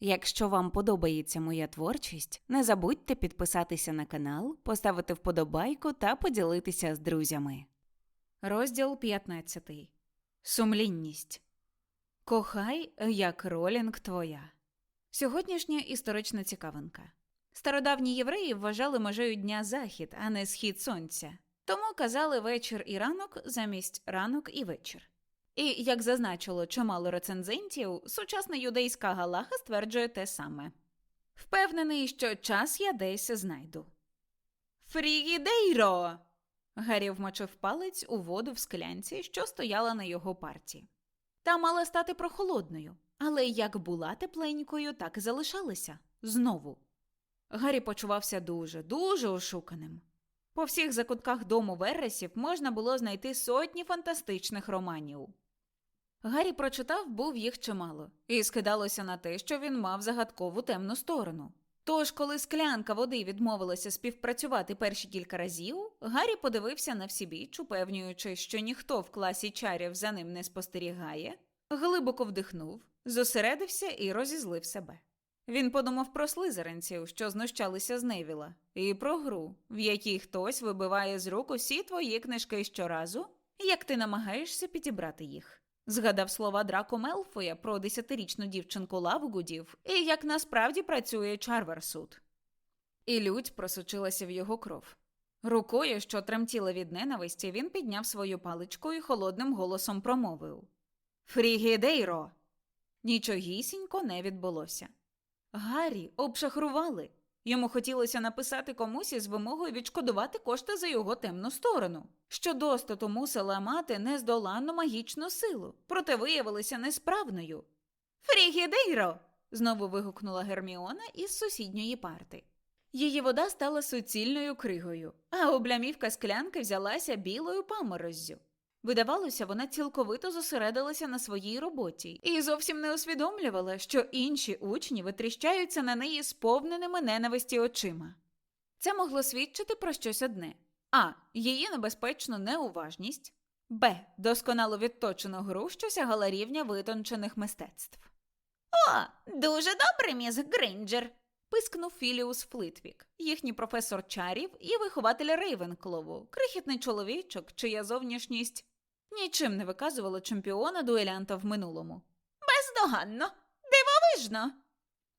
Якщо вам подобається моя творчість, не забудьте підписатися на канал, поставити вподобайку та поділитися з друзями. Розділ 15. Сумлінність. Кохай, як ролінг твоя. Сьогоднішня історична цікавинка. Стародавні євреї вважали межею дня захід, а не схід сонця. Тому казали вечір і ранок замість ранок і вечір. І, як зазначило чимало рецензентів, сучасна юдейська галаха стверджує те саме. Впевнений, що час я десь знайду. Фрігідейро. Гаррі вмочив палець у воду в склянці, що стояла на його парті. Та мала стати прохолодною, але як була тепленькою, так і залишалася знову. Гаррі почувався дуже, дуже ошуканим. По всіх закутках дому Вересів можна було знайти сотні фантастичних романів. Гаррі прочитав був їх чимало, і скидалося на те, що він мав загадкову темну сторону. Тож, коли склянка води відмовилася співпрацювати перші кілька разів, Гаррі подивився на всібіч, упевнюючи, що ніхто в класі чарів за ним не спостерігає, глибоко вдихнув, зосередився і розізлив себе. Він подумав про слизеринців, що знущалися з Невіла, і про гру, в якій хтось вибиває з рук усі твої книжки щоразу, як ти намагаєшся підібрати їх. Згадав слова Драко Мелфоя про десятирічну дівчинку Лавгудів і як насправді працює Чарверсуд. І лють просочилася в його кров. Рукою, що тремтіла від ненависті, він підняв свою паличку і холодним голосом промовив Фрігідейро! Нічогісінько не відбулося. Гаррі обшахрували. Йому хотілося написати комусь із вимогою відшкодувати кошти за його темну сторону, що достату мусила мати нездоланну магічну силу, проте виявилася несправною. Фрігідейро. знову вигукнула Герміона із сусідньої парти. Її вода стала суцільною кригою, а облямівка склянки взялася білою памороззю. Видавалося, вона цілковито зосередилася на своїй роботі і зовсім не усвідомлювала, що інші учні витріщаються на неї сповненими ненависті очима. Це могло свідчити про щось одне: а. Її небезпечну неуважність, б. Досконало відточену гру, що сягала рівня витончених мистецтв. О, дуже добре, міс Грейнджер. Пискнув Філіус Флитвік, їхній професор чарів і вихователь Рейвенклову, крихітний чоловічок, чия зовнішність нічим не виказувала чемпіона дуелянта в минулому. Бездоганно, дивовижно.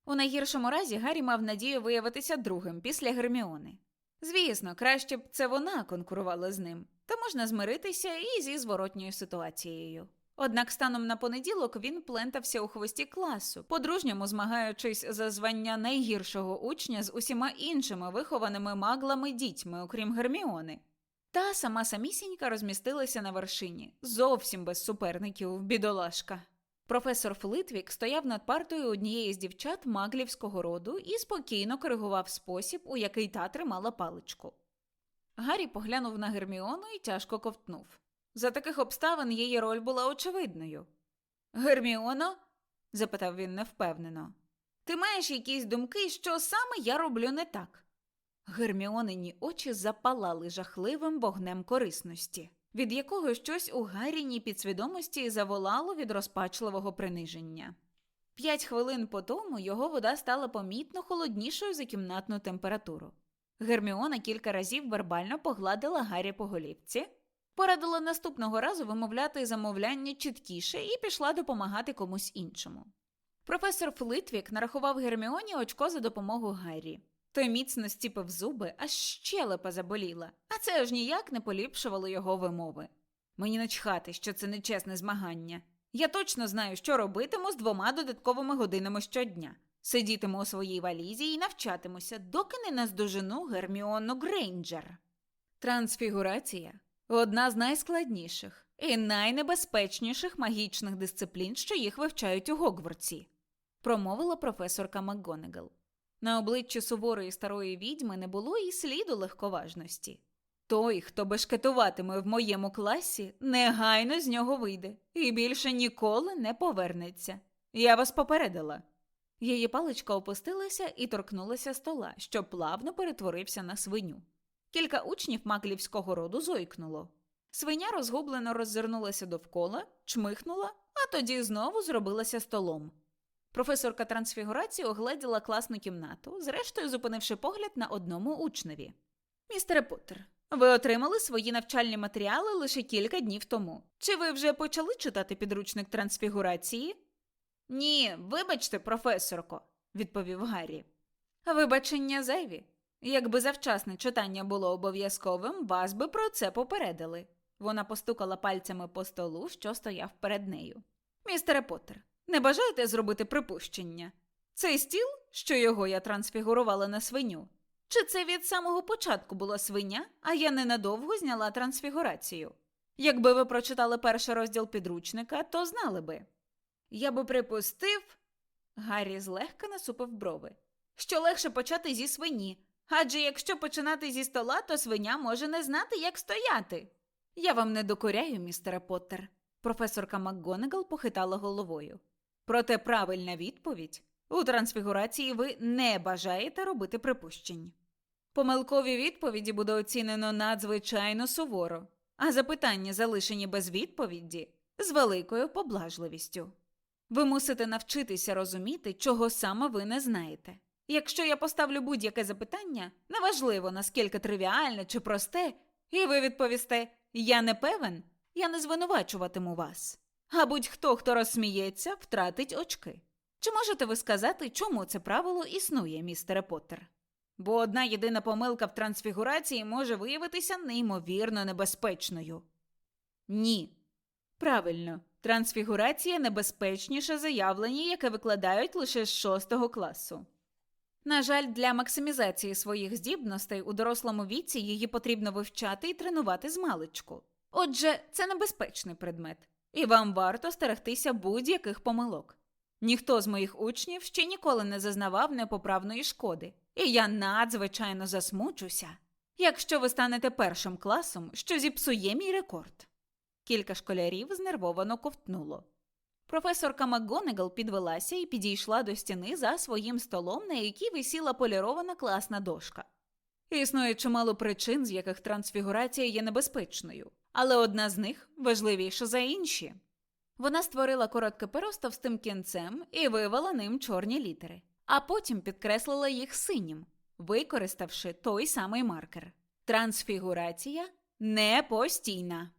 У найгіршому разі Гаррі мав надію виявитися другим після Герміони. Звісно, краще б це вона конкурувала з ним, та можна змиритися і зі зворотньою ситуацією. Однак станом на понеділок він плентався у хвості класу, по-дружньому змагаючись за звання найгіршого учня з усіма іншими вихованими маглами дітьми, окрім Герміони. Та сама самісінька розмістилася на вершині, зовсім без суперників, бідолашка. Професор Флитвік стояв над партою однієї з дівчат маглівського роду і спокійно коригував спосіб, у який та тримала паличку. Гаррі поглянув на Герміону і тяжко ковтнув. За таких обставин її роль була очевидною. Герміоно? запитав він невпевнено. Ти маєш якісь думки, що саме я роблю не так? Герміонині очі запалали жахливим вогнем корисності, від якого щось у Гарріній підсвідомості заволало від розпачливого приниження. П'ять хвилин по тому його вода стала помітно холоднішою за кімнатну температуру. Герміона кілька разів вербально погладила Гаррі по голівці, порадила наступного разу вимовляти замовляння чіткіше і пішла допомагати комусь іншому. Професор Флитвік нарахував Герміоні очко за допомогою Гаррі. Той міцно стіпив зуби, аж щелепа заболіла, а це аж ніяк не поліпшувало його вимови. Мені начхати, що це нечесне змагання. Я точно знаю, що робитиму з двома додатковими годинами щодня. Сидітиму у своїй валізі і навчатимуся, доки не наздожену Герміону Грейнджер. Трансфігурація одна з найскладніших і найнебезпечніших магічних дисциплін, що їх вивчають у Гогвартсі, промовила професорка МакГонегал. На обличчі суворої старої відьми не було і сліду легковажності. Той, хто бешкетуватиме в моєму класі, негайно з нього вийде і більше ніколи не повернеться. Я вас попередила. Її паличка опустилася і торкнулася стола, що плавно перетворився на свиню. Кілька учнів маклівського роду зойкнуло. Свиня розгублено роззирнулася довкола, чмихнула, а тоді знову зробилася столом. Професорка трансфігурації огледіла класну кімнату, зрештою зупинивши погляд на одному учневі. Містере Поттер, ви отримали свої навчальні матеріали лише кілька днів тому. Чи ви вже почали читати підручник трансфігурації? Ні, вибачте, професорко, відповів Гаррі. Вибачення зайві. Якби завчасне читання було обов'язковим, вас би про це попередили. Вона постукала пальцями по столу, що стояв перед нею. Містере Поттер, не бажаєте зробити припущення? Цей стіл, що його я трансфігурувала на свиню? Чи це від самого початку була свиня, а я ненадовго зняла трансфігурацію? Якби ви прочитали перший розділ підручника, то знали би. Я би припустив. Гаррі злегка насупив брови. Що легше почати зі свині. Адже якщо починати зі стола, то свиня може не знати, як стояти. Я вам не докоряю, містере Поттер. Професорка МакГонагал похитала головою. Проте правильна відповідь у трансфігурації ви не бажаєте робити припущень. Помилкові відповіді буде оцінено надзвичайно суворо, а запитання, залишені без відповіді, з великою поблажливістю. Ви мусите навчитися розуміти, чого саме ви не знаєте. Якщо я поставлю будь-яке запитання, неважливо наскільки тривіальне чи просте, і ви відповісте Я не певен, я не звинувачуватиму вас. А будь-хто, хто розсміється, втратить очки. Чи можете ви сказати, чому це правило існує, містере Поттер? Бо одна єдина помилка в трансфігурації може виявитися неймовірно небезпечною. Ні. Правильно, трансфігурація небезпечніше за явлення, яке викладають лише з шостого класу. На жаль, для максимізації своїх здібностей у дорослому віці її потрібно вивчати і тренувати з маличку. Отже, це небезпечний предмет, і вам варто стерегтися будь-яких помилок. Ніхто з моїх учнів ще ніколи не зазнавав непоправної шкоди, і я надзвичайно засмучуся, якщо ви станете першим класом, що зіпсує мій рекорд. Кілька школярів знервовано ковтнуло. Професорка МакГонагал підвелася і підійшла до стіни за своїм столом, на якій висіла полірована класна дошка. Існує чимало причин, з яких трансфігурація є небезпечною, але одна з них важливіша за інші. Вона створила коротке перо з товстим кінцем і вивела ним чорні літери, а потім підкреслила їх синім, використавши той самий маркер. Трансфігурація не постійна.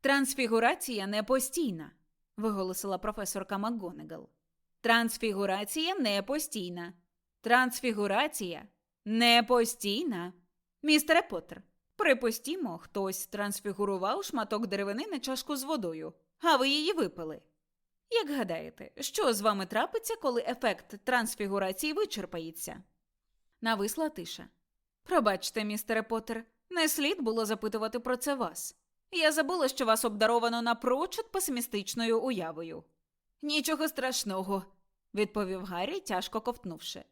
Трансфігурація не постійна, виголосила професорка МакГонагал. Трансфігурація не постійна. Трансфігурація не постійна. Містере Поттер, припустімо, хтось трансфігурував шматок деревини на чашку з водою, а ви її випили. Як гадаєте, що з вами трапиться, коли ефект трансфігурації вичерпається? Нависла тиша. Пробачте, містере Поттер, не слід було запитувати про це вас. Я забула, що вас обдаровано напрочуд песимістичною уявою. Нічого страшного, відповів Гаррі, тяжко ковтнувши.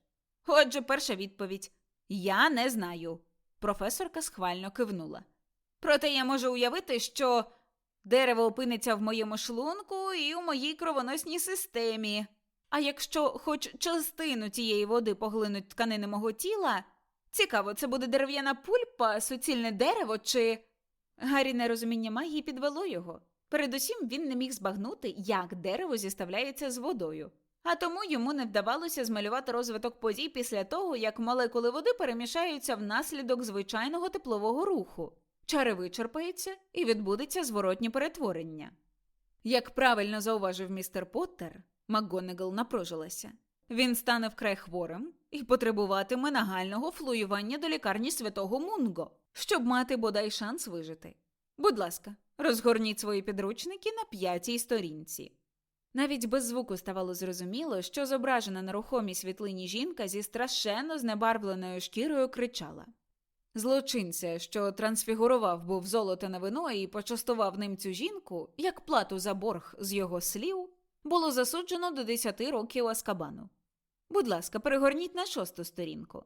Отже, перша відповідь Я не знаю. Професорка схвально кивнула. Проте я можу уявити, що дерево опиниться в моєму шлунку і у моїй кровоносній системі. А якщо хоч частину тієї води поглинуть тканини мого тіла, цікаво, це буде дерев'яна пульпа, суцільне дерево чи. Гаррі нерозуміння магії підвело його. Передусім він не міг збагнути, як дерево зіставляється з водою, а тому йому не вдавалося змалювати розвиток подій після того, як молекули води перемішаються внаслідок звичайного теплового руху. Чари вичерпаються і відбудеться зворотнє перетворення. Як правильно зауважив містер Поттер, МакГонагал напружилася. Він стане вкрай хворим і потребуватиме нагального флуювання до лікарні святого Мунго, щоб мати бодай шанс вижити. Будь ласка, розгорніть свої підручники на п'ятій сторінці. Навіть без звуку ставало зрозуміло, що зображена на рухомій світлині жінка зі страшенно знебарвленою шкірою кричала. Злочинця, що трансфігурував був золоте на вино і почастував ним цю жінку, як плату за борг з його слів, було засуджено до 10 років Аскабану. Будь ласка, перегорніть на шосту сторінку.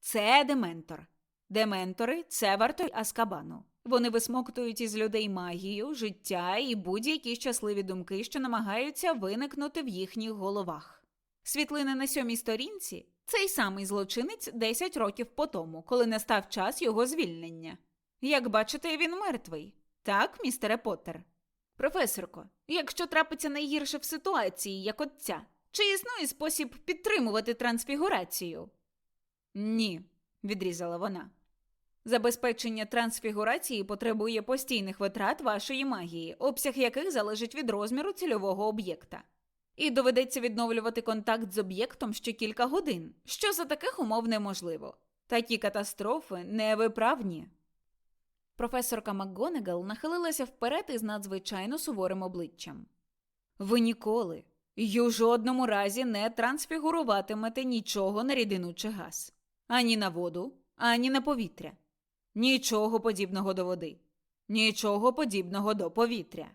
Це дементор. Дементори це вартой Аскабану. Вони висмоктують із людей магію, життя і будь-які щасливі думки, що намагаються виникнути в їхніх головах. Світлини на сьомій сторінці цей самий злочинець 10 років по тому, коли настав час його звільнення. Як бачите, він мертвий. Так, містере Поттер? Професорко, якщо трапиться найгірше в ситуації, як от ця, чи існує спосіб підтримувати трансфігурацію? Ні, відрізала вона. Забезпечення трансфігурації потребує постійних витрат вашої магії, обсяг яких залежить від розміру цільового об'єкта. І доведеться відновлювати контакт з об'єктом ще кілька годин, що за таких умов неможливо. Такі катастрофи невиправні. Професорка МакГонегал нахилилася вперед із надзвичайно суворим обличчям. Ви ніколи й у жодному разі не трансфігуруватимете нічого на рідину чи газ, ані на воду, ані на повітря. Нічого подібного до води, нічого подібного до повітря.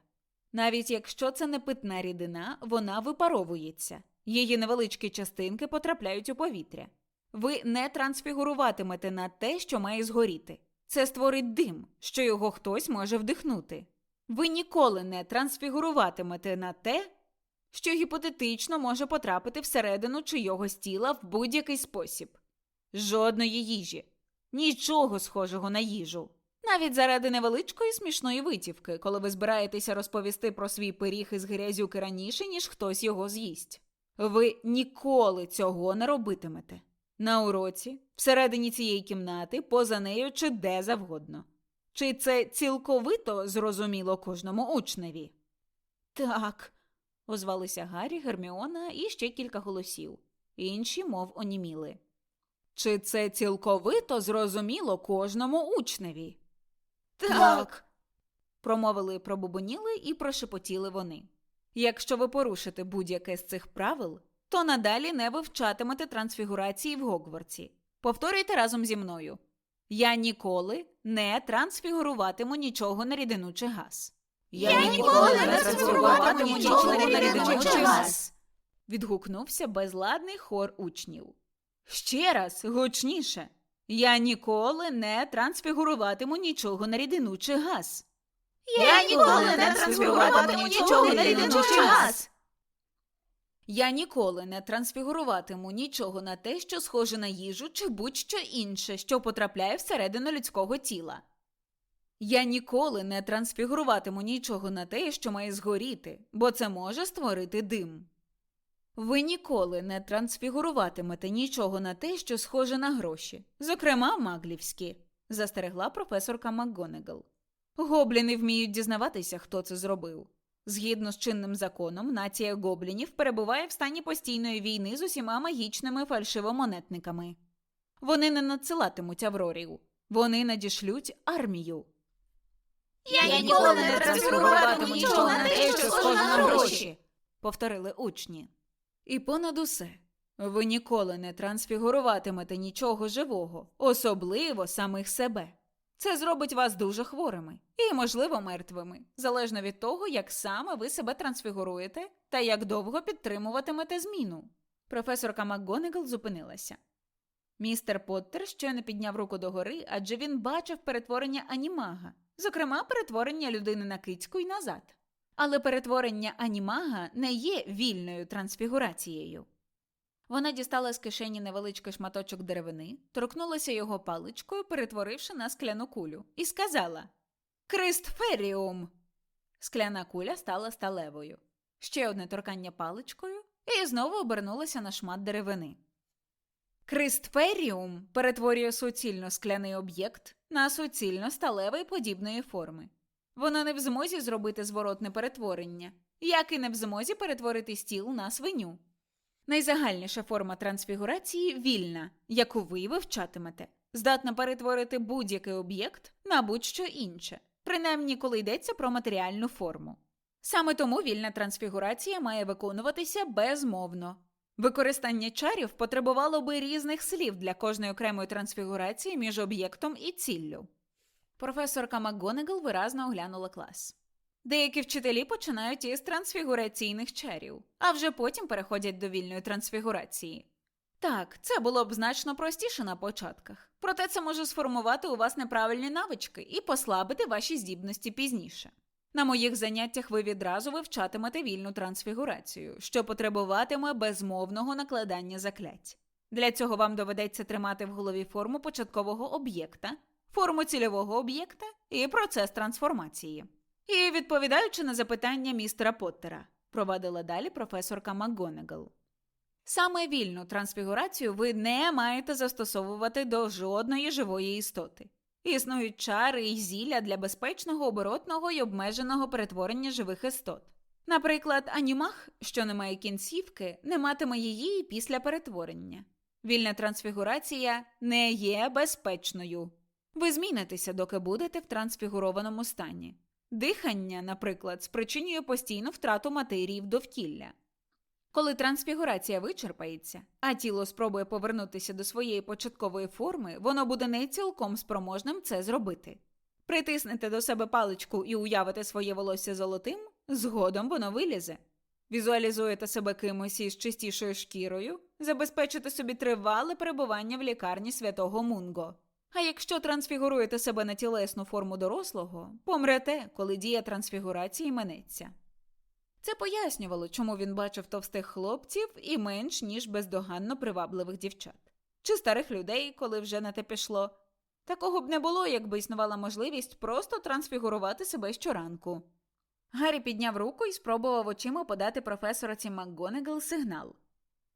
Навіть якщо це не питна рідина, вона випаровується. Її невеличкі частинки потрапляють у повітря. Ви не трансфігуруватимете на те, що має згоріти. Це створить дим, що його хтось може вдихнути. Ви ніколи не трансфігуруватимете на те, що гіпотетично може потрапити всередину чийогось тіла в будь-який спосіб. Жодної їжі, нічого схожого на їжу. Навіть заради невеличкої смішної витівки, коли ви збираєтеся розповісти про свій пиріг із грязюки раніше, ніж хтось його з'їсть. Ви ніколи цього не робитимете. На уроці, всередині цієї кімнати, поза нею чи де завгодно. Чи це цілковито зрозуміло кожному учневі? Так, озвалися Гаррі, Герміона і ще кілька голосів. Інші, мов оніміли. Чи це цілковито зрозуміло кожному учневі? Так. промовили, пробубоніли і прошепотіли вони. Якщо ви порушите будь-яке з цих правил, то надалі не вивчатимете трансфігурації в Гогвартсі. Повторюйте разом зі мною. Я ніколи не трансфігуруватиму нічого на рідину чи газ. Я ніколи не трансфігуруватиму нічого на рідину чи газ. Відгукнувся безладний хор учнів. Ще раз гучніше. Я ніколи не трансфігуруватиму нічого на рідину чи газ. Я ніколи не трансфігуруватиму нічого на рідину чи газ. Я ніколи не трансфігуруватиму нічого на те, що схоже на їжу чи будь-що інше, що потрапляє всередину людського тіла. Я ніколи не трансфігуруватиму нічого на те, що має згоріти, бо це може створити дим. Ви ніколи не трансфігуруватимете нічого на те, що схоже на гроші, зокрема маглівські, застерегла професорка МакГонегал. Гобліни вміють дізнаватися, хто це зробив. Згідно з чинним законом, нація гоблінів перебуває в стані постійної війни з усіма магічними фальшивомонетниками. Вони не надсилатимуть аврорів, вони надішлють армію. Я ніколи не трансфігуруватиму нічого на те, що схоже на гроші. повторили учні. І понад усе, ви ніколи не трансфігуруватимете нічого живого, особливо самих себе. Це зробить вас дуже хворими і, можливо, мертвими, залежно від того, як саме ви себе трансфігуруєте та як довго підтримуватимете зміну. Професорка МакГонегал зупинилася. Містер Поттер щойно підняв руку догори, адже він бачив перетворення анімага, зокрема, перетворення людини на кицьку й назад. Але перетворення анімага не є вільною трансфігурацією. Вона дістала з кишені невеличкий шматочок деревини, торкнулася його паличкою, перетворивши на скляну кулю, і сказала Кристферіум. Скляна куля стала сталевою. Ще одне торкання паличкою і знову обернулася на шмат деревини. Кристферіум перетворює суцільно скляний об'єкт на суцільно сталевий подібної форми. Вона не в змозі зробити зворотне перетворення, як і не в змозі перетворити стіл на свиню. Найзагальніша форма трансфігурації вільна, яку ви вивчатимете, здатна перетворити будь-який об'єкт на будь-що інше, принаймні коли йдеться про матеріальну форму. Саме тому вільна трансфігурація має виконуватися безмовно. Використання чарів потребувало би різних слів для кожної окремої трансфігурації між об'єктом і ціллю. Професорка МакГонегал виразно оглянула клас. Деякі вчителі починають із трансфігураційних чарів, а вже потім переходять до вільної трансфігурації. Так, це було б значно простіше на початках. Проте це може сформувати у вас неправильні навички і послабити ваші здібності пізніше. На моїх заняттях ви відразу вивчатимете вільну трансфігурацію, що потребуватиме безмовного накладання заклять. Для цього вам доведеться тримати в голові форму початкового об'єкта, форму цільового об'єкта і процес трансформації. І відповідаючи на запитання містера Поттера, провадила далі професорка МакГонагал. Саме вільну трансфігурацію ви не маєте застосовувати до жодної живої істоти. Існують чари і зілля для безпечного, оборотного і обмеженого перетворення живих істот. Наприклад, анімах, що не має кінцівки, не матиме її після перетворення. Вільна трансфігурація не є безпечною. Ви змінитеся, доки будете в трансфігурованому стані. Дихання, наприклад, спричинює постійну втрату матерії в довкілля. Коли трансфігурація вичерпається, а тіло спробує повернутися до своєї початкової форми, воно буде не цілком спроможним це зробити. Притиснете до себе паличку і уявите своє волосся золотим, згодом воно вилізе. Візуалізуєте себе кимось із чистішою шкірою, забезпечите собі тривале перебування в лікарні святого Мунго. А якщо трансфігуруєте себе на тілесну форму дорослого, помрете, коли дія трансфігурації минеться. Це пояснювало, чому він бачив товстих хлопців і менш ніж бездоганно привабливих дівчат, чи старих людей, коли вже на те пішло. Такого б не було, якби існувала можливість просто трансфігурувати себе щоранку. Гаррі підняв руку і спробував очима подати професораці МакГонагал сигнал.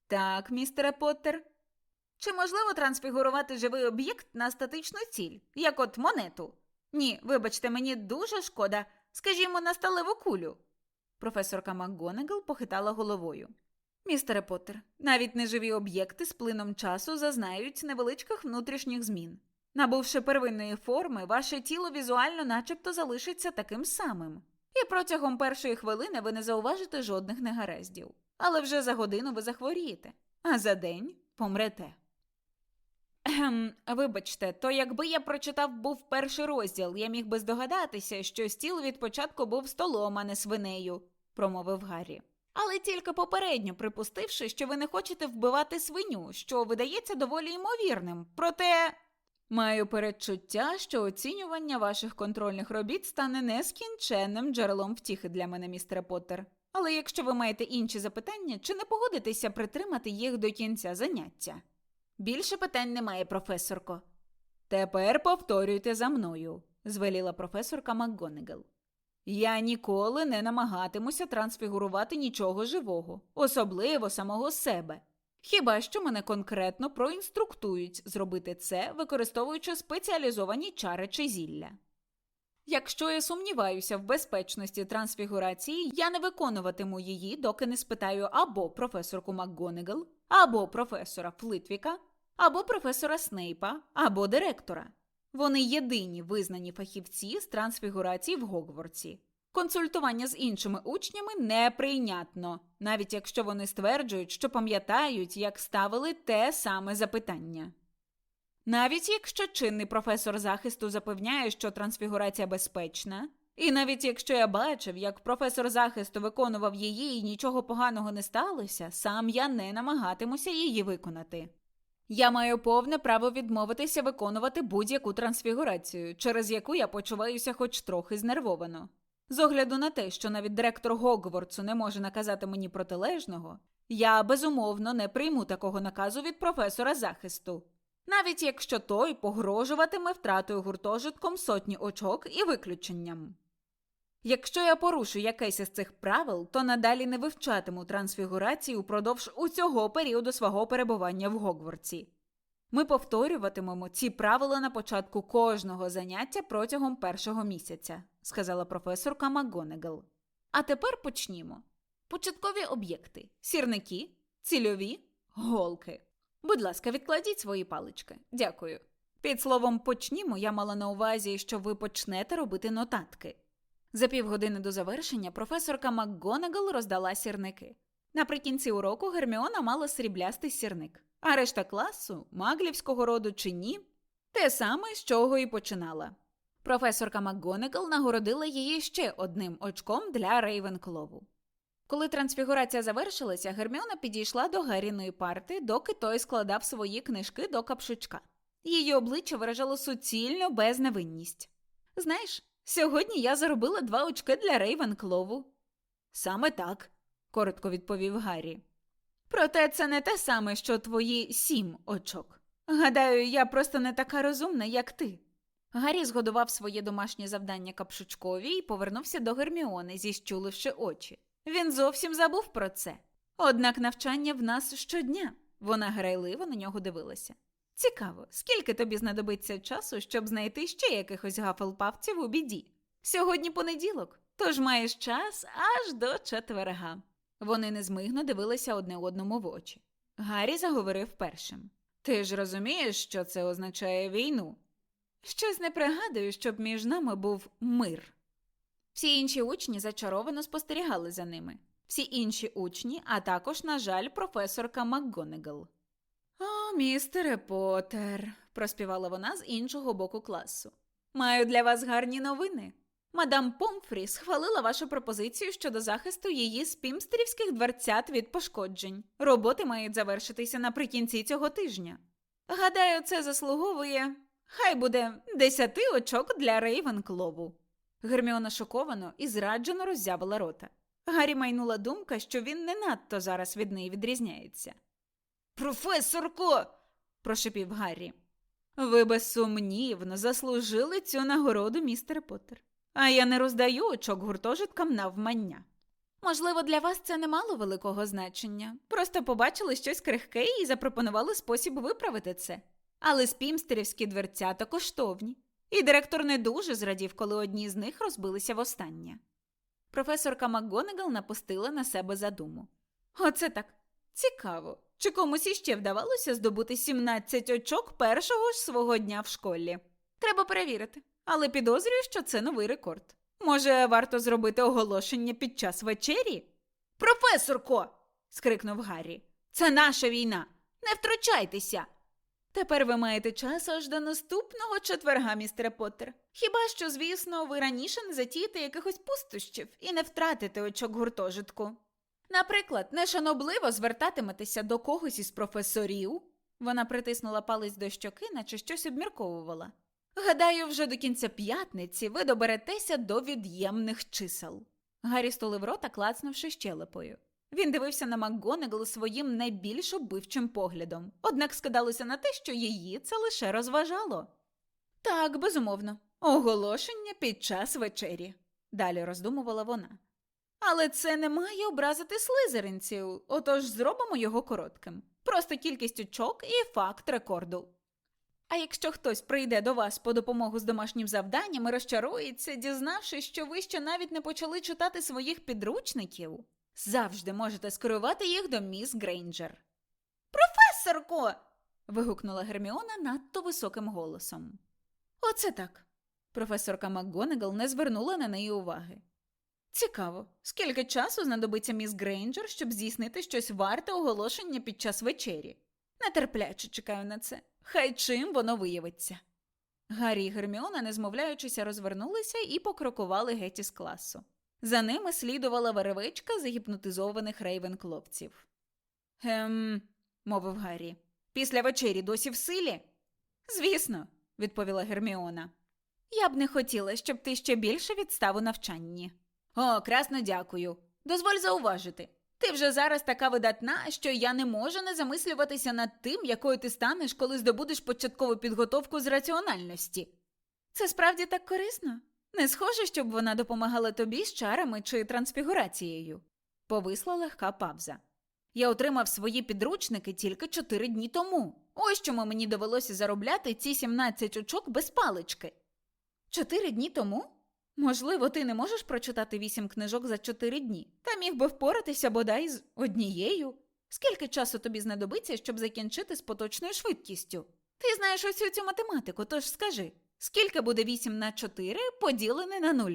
Так, містере Поттер. Чи можливо трансфігурувати живий об'єкт на статичну ціль, як от монету? Ні, вибачте, мені дуже шкода. Скажімо, на сталеву кулю. Професорка МакГонагал похитала головою. Містере Поттер, навіть неживі об'єкти з плином часу зазнають невеличких внутрішніх змін. Набувши первинної форми, ваше тіло візуально начебто залишиться таким самим. І протягом першої хвилини ви не зауважите жодних негараздів. Але вже за годину ви захворієте, а за день помрете. Ем, вибачте, то якби я прочитав був перший розділ, я міг би здогадатися, що стіл від початку був столом, а не свинею, промовив Гаррі. Але тільки попередньо припустивши, що ви не хочете вбивати свиню, що видається доволі ймовірним. Проте маю передчуття, що оцінювання ваших контрольних робіт стане нескінченним джерелом втіхи для мене, містере Поттер. Але якщо ви маєте інші запитання, чи не погодитеся притримати їх до кінця заняття? Більше питань немає, професорко. Тепер повторюйте за мною, звеліла професорка МакГонагал. Я ніколи не намагатимуся трансфігурувати нічого живого, особливо самого себе. Хіба що мене конкретно проінструктують зробити це, використовуючи спеціалізовані чари чи зілля. Якщо я сумніваюся в безпечності трансфігурації, я не виконуватиму її, доки не спитаю або професорку МакГонагал, або професора Флитвіка, або професора Снейпа, або директора. Вони єдині визнані фахівці з трансфігурації в Гогвартсі. Консультування з іншими учнями неприйнятно, навіть якщо вони стверджують, що пам'ятають, як ставили те саме запитання. Навіть якщо чинний професор захисту запевняє, що трансфігурація безпечна, і навіть якщо я бачив, як професор захисту виконував її і нічого поганого не сталося, сам я не намагатимуся її виконати. Я маю повне право відмовитися виконувати будь-яку трансфігурацію, через яку я почуваюся хоч трохи знервовано. З огляду на те, що навіть директор Гогвартсу не може наказати мені протилежного, я безумовно не прийму такого наказу від професора захисту, навіть якщо той погрожуватиме втратою гуртожитком сотні очок і виключенням. Якщо я порушу якесь із цих правил, то надалі не вивчатиму трансфігурації упродовж усього періоду свого перебування в Гогвартсі. Ми повторюватимемо ці правила на початку кожного заняття протягом першого місяця, сказала професорка МакГонагал. А тепер почнімо. Початкові об'єкти: сірники, цільові, голки. Будь ласка, відкладіть свої палички. Дякую. Під словом почнімо я мала на увазі, що ви почнете робити нотатки. За півгодини до завершення професорка МакГонагал роздала сірники. Наприкінці уроку Герміона мала сріблястий сірник, а решта класу, маглівського роду чи ні, те саме, з чого і починала. Професорка МакГонагал нагородила її ще одним очком для Рейвенклову. Коли трансфігурація завершилася, Герміона підійшла до Гарріної парти, доки той складав свої книжки до капшучка. Її обличчя виражало суцільну безневинність. Знаєш, сьогодні я заробила два очки для Рейвенклову. Саме так, коротко відповів Гаррі. Проте це не те саме, що твої сім очок. Гадаю, я просто не така розумна, як ти. Гаррі згодував своє домашнє завдання капшучкові і повернувся до Герміони, зіщуливши очі. Він зовсім забув про це. Однак навчання в нас щодня. Вона грайливо на нього дивилася. Цікаво, скільки тобі знадобиться часу, щоб знайти ще якихось гафелпавців у біді? Сьогодні понеділок, тож маєш час аж до четверга. Вони незмигно дивилися одне одному в очі. Гаррі заговорив першим. Ти ж розумієш, що це означає війну? Щось не пригадую, щоб між нами був мир. Всі інші учні зачаровано спостерігали за ними. Всі інші учні, а також, на жаль, професорка МакГонегал. Містере Поттер», – проспівала вона з іншого боку класу. Маю для вас гарні новини. Мадам Помфрі схвалила вашу пропозицію щодо захисту її з пімстерівських дверцят від пошкоджень. Роботи мають завершитися наприкінці цього тижня. Гадаю, це заслуговує. Хай буде десяти очок для Рейвенклову. Герміона шоковано і зраджено роззявила рота. Гаррі майнула думка, що він не надто зараз від неї відрізняється. Професорко. прошепів Гаррі. Ви безсумнівно заслужили цю нагороду, містер Поттер. А я не роздаю очок гуртожиткам навмання. Можливо, для вас це не мало великого значення. Просто побачили щось крихке і запропонували спосіб виправити це. Але спімстерівські дверцята коштовні, і директор не дуже зрадів, коли одні з них розбилися востаннє. Професорка МакГонагал напустила на себе задуму. Оце так цікаво. Чи комусь іще вдавалося здобути 17 очок першого ж свого дня в школі? Треба перевірити, але підозрюю, що це новий рекорд. Може, варто зробити оголошення під час вечері? Професорко. скрикнув Гаррі. Це наша війна. Не втручайтеся. Тепер ви маєте час аж до наступного четверга, містере Поттер. Хіба що, звісно, ви раніше не затієте якихось пустощів і не втратите очок гуртожитку. Наприклад, нешанобливо звертатиметеся до когось із професорів. Вона притиснула палець до щоки, наче щось обмірковувала. Гадаю, вже до кінця п'ятниці ви доберетеся до від'ємних чисел. Гаррі стулив рота, клацнувши щелепою. Він дивився на МакГонагал своїм найбільш оббивчим поглядом, однак скидалося на те, що її це лише розважало. Так, безумовно, оголошення під час вечері, далі роздумувала вона. Але це не має образити слизеринців, отож зробимо його коротким. Просто кількість очок і факт рекорду. А якщо хтось прийде до вас по допомогу з домашнім завданням і розчарується, дізнавшись, що ви ще навіть не почали читати своїх підручників, завжди можете скерувати їх до міс Грейнджер. Професорко. вигукнула Герміона надто високим голосом. Оце так. Професорка МакГонагал не звернула на неї уваги. Цікаво, скільки часу знадобиться міс Грейнджер, щоб здійснити щось варте оголошення під час вечері? Нетерпляче чекаю на це. Хай чим воно виявиться. Гаррі і Герміона, не змовляючися, розвернулися і покрокували геть із класу. За ними слідувала веревичка загіпнотизованих рейвенкловців. Ем, мовив Гаррі. Після вечері досі в силі? Звісно, відповіла Герміона. Я б не хотіла, щоб ти ще більше відстав у навчанні. О, красно дякую. Дозволь зауважити. Ти вже зараз така видатна, що я не можу не замислюватися над тим, якою ти станеш, коли здобудеш початкову підготовку з раціональності. Це справді так корисно? Не схоже, щоб вона допомагала тобі з чарами чи трансфігурацією. Повисла легка павза. Я отримав свої підручники тільки чотири дні тому. Ось чому мені довелося заробляти ці 17 очок без палички. Чотири дні тому? Можливо, ти не можеш прочитати вісім книжок за чотири дні, та міг би впоратися бодай з однією. Скільки часу тобі знадобиться, щоб закінчити з поточною швидкістю? Ти знаєш усю цю математику, тож скажи, скільки буде 8 на 4 поділене на 0?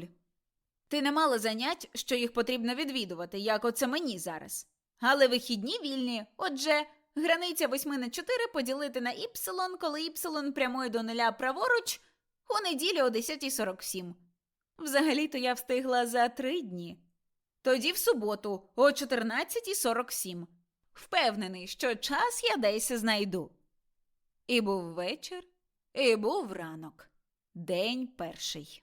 Ти не мала занять, що їх потрібно відвідувати, як оце мені зараз. Але вихідні вільні, отже, границя 8 на 4 поділити на іпсилон, коли іпсилон прямує до нуля праворуч, у неділю о 10.47. Взагалі-то я встигла за три дні. Тоді в суботу о 14.47. Впевнений, що час я десь знайду. І був вечір, і був ранок. День перший.